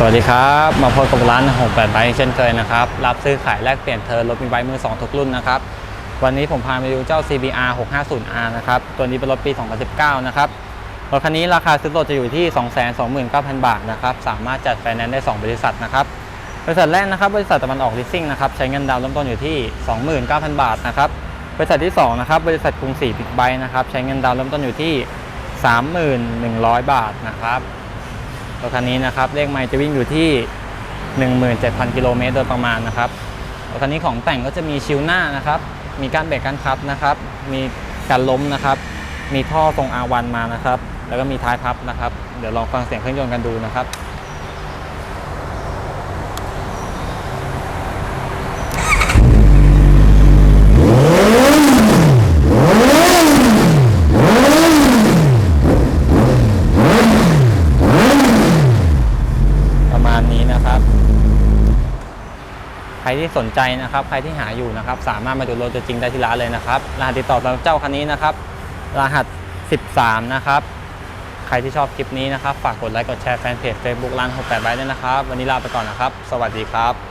สวัสดีครับ มาพบกับร้าน68ไบเช่นเคยนะครับ รับซื้อขายแลกเปลี่ยนเทอร์รถมีไบมือ 2 ทุกรุ่นนะครับ วันนี้ผมพาไปดูเจ้า CBR 650R นะครับ ตัวนี้เป็นรถปี 2019 นะครับ รถคันนี้ราคาซื้อรถจะอยู่ที่ 229,000 บาทนะครับ สามารถจัดไฟแนนซ์ได้ 2 บริษัทนะครับ บริษัทแรกนะครับ บริษัทตะวันออกลิสซิ่งนะครับ ใช้เงินดาวน์เริ่มต้นอยู่ที่ 29,000 บาทนะครับ บริษัทที่2นะครับ บริษัทกรุงศรีบิ๊กไบนะครับ ใช้เงินดาวน์เริ่มต้นอยู่ที่ 31,100 บาทนะครับ รถคันนี้นะครับเลขไมล์จะวิ่งอยู่ที่ 17,000 กิโลเมตรโดยประมาณนะครับรถคันนี้ของแต่งก็จะมีชิลหน้านะครับ มีการเบรกการคับนะครับ มีการล้มนะครับ มีท่อทรงอาวันมานะครับ แล้วก็มีท้ายพับนะครับ เดี๋ยวลองฟังเสียงเครื่องยนต์กันดูนะครับ ประมาณ นี้นะครับ ใครที่สนใจนะครับ ใครที่หาอยู่นะครับ สามารถมาดูรถตัวจริงได้ที่ร้านเลยนะครับรหัสติดต่อสำหรับเจ้าคันนี้นะครับ รหัส 13 นะครับ ใครที่ชอบคลิปนี้นะครับ ฝากกดไลค์กดแชร์แฟนเพจ Facebook ร้าน68ไว้ด้วยนะครับ วันนี้ลาไปก่อนนะครับ สวัสดีครับ